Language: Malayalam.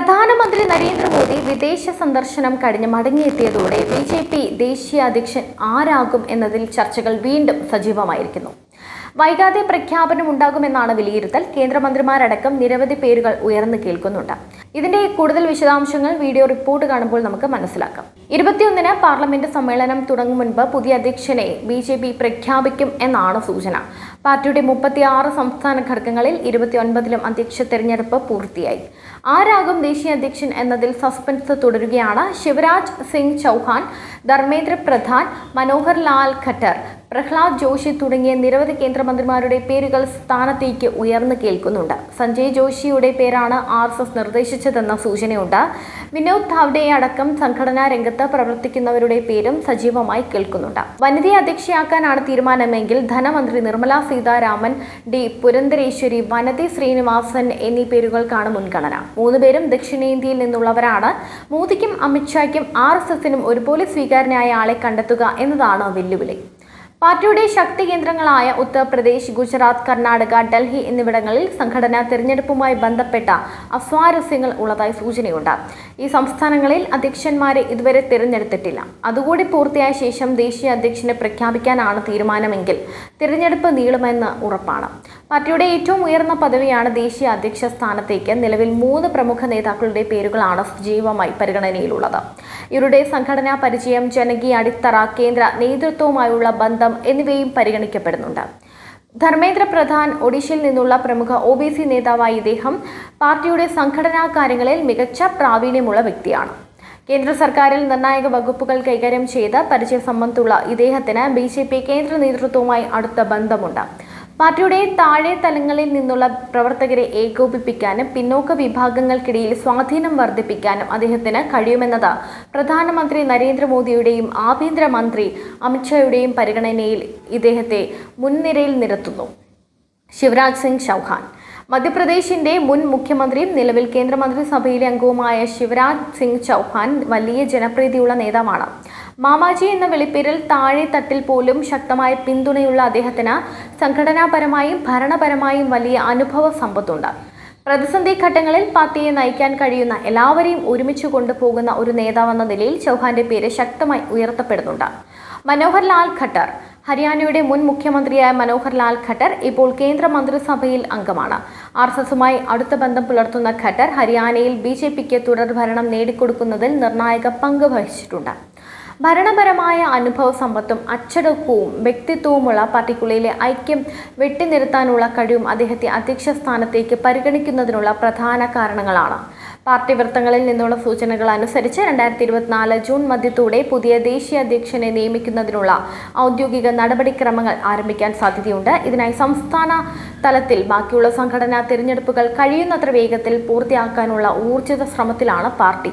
പ്രധാനമന്ത്രി നരേന്ദ്രമോദി വിദേശ സന്ദർശനം കഴിഞ്ഞ് മടങ്ങിയെത്തിയതോടെ ബി ജെ പി ദേശീയ അധ്യക്ഷൻ ആരാകും എന്നതിൽ ചർച്ചകൾ വീണ്ടും സജീവമായിരിക്കുന്നു. വൈകാതെ പ്രഖ്യാപനം ഉണ്ടാകുമെന്നാണ് വിലയിരുത്തൽ. കേന്ദ്രമന്ത്രിമാരടക്കം നിരവധി പേരുകൾ ഉയർന്നു കേൾക്കുന്നുണ്ട്. ഇതിന്റെ കൂടുതൽ വിശദാംശങ്ങൾ വീഡിയോ റിപ്പോർട്ട് കാണുമ്പോൾ നമുക്ക് മനസ്സിലാക്കാം. ഇരുപത്തിയൊന്നിന് പാർലമെന്റ് സമ്മേളനം തുടങ്ങും മുൻപ് പുതിയ അധ്യക്ഷനെ ബി ജെ പി പ്രഖ്യാപിക്കും എന്നാണ് സൂചന. പാർട്ടിയുടെ മുപ്പത്തിയാറ് സംസ്ഥാന ഘടകങ്ങളിൽ ഇരുപത്തിയൊൻപതിലും അധ്യക്ഷ തെരഞ്ഞെടുപ്പ് പൂർത്തിയായി. ആരാകും ദേശീയ അധ്യക്ഷൻ എന്നതിൽ സസ്പെൻസ് തുടരുകയാണ് ശിവരാജ് സിംഗ് ചൗഹാൻ ധർമ്മേന്ദ്ര പ്രധാൻ മനോഹർ ലാൽ ഖട്ടർ പ്രഹ്ലാദ് ജോഷി തുടങ്ങിയ നിരവധി കേന്ദ്രമന്ത്രിമാരുടെ പേരുകൾ സ്ഥാനത്തേക്ക് ഉയർന്നു കേൾക്കുന്നുണ്ട്. സഞ്ജയ് ജോഷിയുടെ പേരാണ് ആർ എസ് എസ് നിർദ്ദേശിച്ചതെന്ന സൂചനയുണ്ട്. വിനോദ് ധാവ്ഡെ അടക്കം സംഘടനാ രംഗത്ത് പ്രവർത്തിക്കുന്നവരുടെ പേരും സജീവമായി കേൾക്കുന്നുണ്ട്. വനിതയെ അധ്യക്ഷയാക്കാനാണ് തീരുമാനമെങ്കിൽ ധനമന്ത്രി നിർമ്മല സീതാരാമൻ ഡി പുരന്തരേശ്വരി വനതി ശ്രീനിവാസൻ എന്നീ പേരുകൾക്കാണ് മുൻഗണന. മൂന്നുപേരും ദക്ഷിണേന്ത്യയിൽ നിന്നുള്ളവരാണ്. മോദിക്കും അമിത്ഷായ്ക്കും ആർ എസ് എസിനും ഒരുപോലെ സ്വീകാരനായ ആളെ കണ്ടെത്തുക എന്നതാണ് വെല്ലുവിളി. പാർട്ടിയുടെ ശക്തി കേന്ദ്രങ്ങളായ ഉത്തർപ്രദേശ് ഗുജറാത്ത് കർണാടക ഡൽഹി എന്നിവിടങ്ങളിൽ സംഘടനാ തിരഞ്ഞെടുപ്പുമായി ബന്ധപ്പെട്ട അസ്വാരസ്യങ്ങൾ ഉള്ളതായി സൂചനയുണ്ട്. ഈ സംസ്ഥാനങ്ങളിൽ അധ്യക്ഷന്മാരെ ഇതുവരെ തിരഞ്ഞെടുത്തിട്ടില്ല. അതുകൂടി പൂർത്തിയായ ശേഷം ദേശീയ അധ്യക്ഷനെ പ്രഖ്യാപിക്കാനാണ് തീരുമാനമെങ്കിൽ തിരഞ്ഞെടുപ്പ് നീളുമെന്ന് ഉറപ്പാണ്. പാർട്ടിയുടെ ഏറ്റവും ഉയർന്ന പദവിയാണ് ദേശീയ അധ്യക്ഷ സ്ഥാനത്തേക്ക്. നിലവിൽ മൂന്ന് പ്രമുഖ നേതാക്കളുടെ പേരുകളാണ് സജീവമായി പരിഗണനയിലുള്ളത്. ഇവരുടെ സംഘടനാ പരിചയം ജനകീയ അടിത്തറ കേന്ദ്ര നേതൃത്വവുമായുള്ള ബന്ധം എന്നിവയും പരിഗണിക്കപ്പെടുന്നുണ്ട്. ധർമ്മേന്ദ്ര പ്രധാൻ ഒഡീഷയിൽ നിന്നുള്ള പ്രമുഖ ഒ ബി സി നേതാവായ ഇദ്ദേഹം പാർട്ടിയുടെ സംഘടനാ കാര്യങ്ങളിൽ മികച്ച പ്രാവീണ്യമുള്ള വ്യക്തിയാണ്. കേന്ദ്ര സർക്കാരിൽ നിർണായക വകുപ്പുകൾ കൈകാര്യം ചെയ്ത പരിചയസമ്പത്തുള്ള ഇദ്ദേഹത്തിന് ബി ജെ പി കേന്ദ്ര നേതൃത്വവുമായി അടുത്ത ബന്ധമുണ്ട്. പാർട്ടിയുടെ താഴെ തലങ്ങളിൽ നിന്നുള്ള പ്രവർത്തകരെ ഏകോപിപ്പിക്കാനും പിന്നോക്ക വിഭാഗങ്ങൾക്കിടയിൽ സ്വാധീനം വർദ്ധിപ്പിക്കാനും അദ്ദേഹത്തിന് കഴിയുമെന്നത് പ്രധാനമന്ത്രി നരേന്ദ്രമോദിയുടെയും ആഭ്യന്തരമന്ത്രി അമിത്ഷായുടെയും പരിഗണനയിൽ ഇദ്ദേഹത്തെ മുൻനിരയിൽ നിരത്തുന്നു. ശിവരാജ് സിംഗ് ചൗഹാൻ മധ്യപ്രദേശിന്റെ മുൻ മുഖ്യമന്ത്രിയും നിലവിൽ കേന്ദ്രമന്ത്രിസഭയിലെ അംഗവുമായ ശിവരാജ് സിംഗ് ചൗഹാൻ വലിയ ജനപ്രീതിയുള്ള നേതാവാണ്. മാമാജി എന്ന വെളിപ്പേരിൽ താഴെ തട്ടിൽ പോലും ശക്തമായ പിന്തുണയുള്ള അദ്ദേഹത്തിന് സംഘടനാപരമായും ഭരണപരമായും വലിയ അനുഭവ സമ്പത്തുണ്ട്. പ്രതിസന്ധി ഘട്ടങ്ങളിൽ പാർട്ടിയെ നയിക്കാൻ കഴിയുന്ന എല്ലാവരെയും ഒരുമിച്ച് കൊണ്ടുപോകുന്ന ഒരു നേതാവെന്ന നിലയിൽ ചൗഹാന്റെ പേര് ശക്തമായി ഉയർത്തപ്പെടുന്നുണ്ട്. മനോഹർ ലാൽ ഖട്ടർ ഹരിയാനയുടെ മുൻ മുഖ്യമന്ത്രിയായ മനോഹർ ലാൽ ഖട്ടർ ഇപ്പോൾ കേന്ദ്ര മന്ത്രിസഭയിൽ അംഗമാണ്. ആർ എസ് എസുമായി അടുത്ത ബന്ധം പുലർത്തുന്ന ഖട്ടർ ഹരിയാനയിൽ ബി ജെ പിക്ക് തുടർഭരണം നേടിക്കൊടുക്കുന്നതിൽ നിർണായക പങ്ക് വഹിച്ചിട്ടുണ്ട്. ഭരണപരമായ അനുഭവ സമ്പത്തും അച്ചടക്കവും വ്യക്തിത്വവുമുള്ള പാർട്ടിക്കുള്ളിലെ ഐക്യം വെട്ടിനിർത്താനുള്ള കഴിവും അദ്ദേഹത്തെ അധ്യക്ഷ സ്ഥാനത്തേക്ക് പരിഗണിക്കുന്നതിനുള്ള പ്രധാന കാരണങ്ങളാണ്. പാർട്ടി വൃത്തങ്ങളിൽ നിന്നുള്ള സൂചനകൾ അനുസരിച്ച് രണ്ടായിരത്തി ഇരുപത്തിനാല് ജൂൺ മധ്യത്തോടെ പുതിയ ദേശീയ അധ്യക്ഷനെ നിയമിക്കുന്നതിനുള്ള ഔദ്യോഗിക നടപടിക്രമങ്ങൾ ആരംഭിക്കാൻ സാധ്യതയുണ്ട്. ഇതിനായി സംസ്ഥാന തലത്തിൽ ബാക്കിയുള്ള സംഘടനാ തിരഞ്ഞെടുപ്പുകൾ കഴിയുന്നത്ര വേഗത്തിൽ പൂർത്തിയാക്കാനുള്ള ഊർജിത ശ്രമത്തിലാണ് പാർട്ടി.